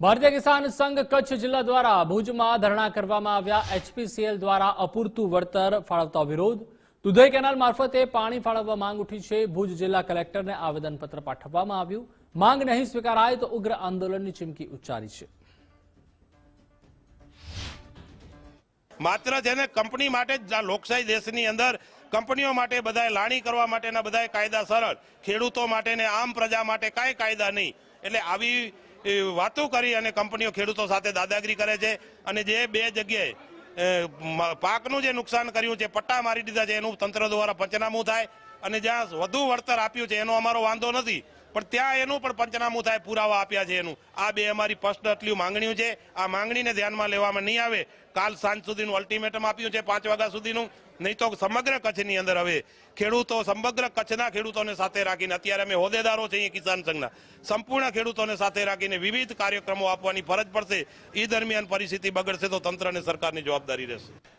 ભારતીય કિસાન સંઘ કચ્છ જિલ્લા દ્વારા ભુજમાં ધરણા કરવામાં આવ્યા. એચપીસીએલ દ્વારા અપૂરતું વળતર ફાળવતા વિરોધ. દુધઈ કેનાલ મારફતે પાણી ફાળવવા માંગ ઉઠી છે. ભુજ જિલ્લા કલેક્ટરને આવેદનપત્ર પાઠવવામાં આવ્યું. માંગ નહીં સ્વીકારાય તો ઉગ્ર આંદોલનની ચીમકી ઉચ્ચારી છે. માત્ર જેને કંપની માટે જ લોકશાહી દેશની અંદર કંપનીઓ માટે બધાએ લાણી કરવા માટેના બધાએ કાયદા સરળ. ખેડૂતો માટે ને આમ પ્રજા માટે કાંઈ કાયદા નહીં. એટલે આવી વાતો કરી અને કંપનીઓ ખેડૂતો સાથે દાદાગીરી કરે છે અને જે બે જગ્યાએ પાકનું જે નુકસાન કર્યું છે, પટ્ટા મારી દીધા છે, એનું તંત્ર દ્વારા પંચનામું થાય અને જ્યાં વધુ વળતર આપ્યું છે, એનો અમારો વાંધો નથી. પણ ત્યાં એનું પણ પંચનામું થાય, પુરાવા આપ્યા છે એનું. આ બે અમારી ફર્સ્ટ આટલી માંગણીઓ છે. આ માંગણીને ધ્યાનમાં લેવામાં નહીં આવે. કાલ સાંજ સુધીનું અલ્ટિમેટમ આપ્યું છે, પાંચ વાગ્યા સુધીનું. નહીં તો સમગ્ર કચ્છની અંદર હવે ખેડૂતો, સમગ્ર કચ્છના ખેડૂતોને સાથે રાખીને, અત્યારે અમે હોદ્દેદારો છીએ કિસાન સંઘના, સંપૂર્ણ ખેડૂતોને સાથે રાખીને વિવિધ કાર્યક્રમો આપવાની ફરજ પડશે. એ દરમિયાન પરિસ્થિતિ બગડશે તો તંત્ર અને સરકારની જવાબદારી રહેશે.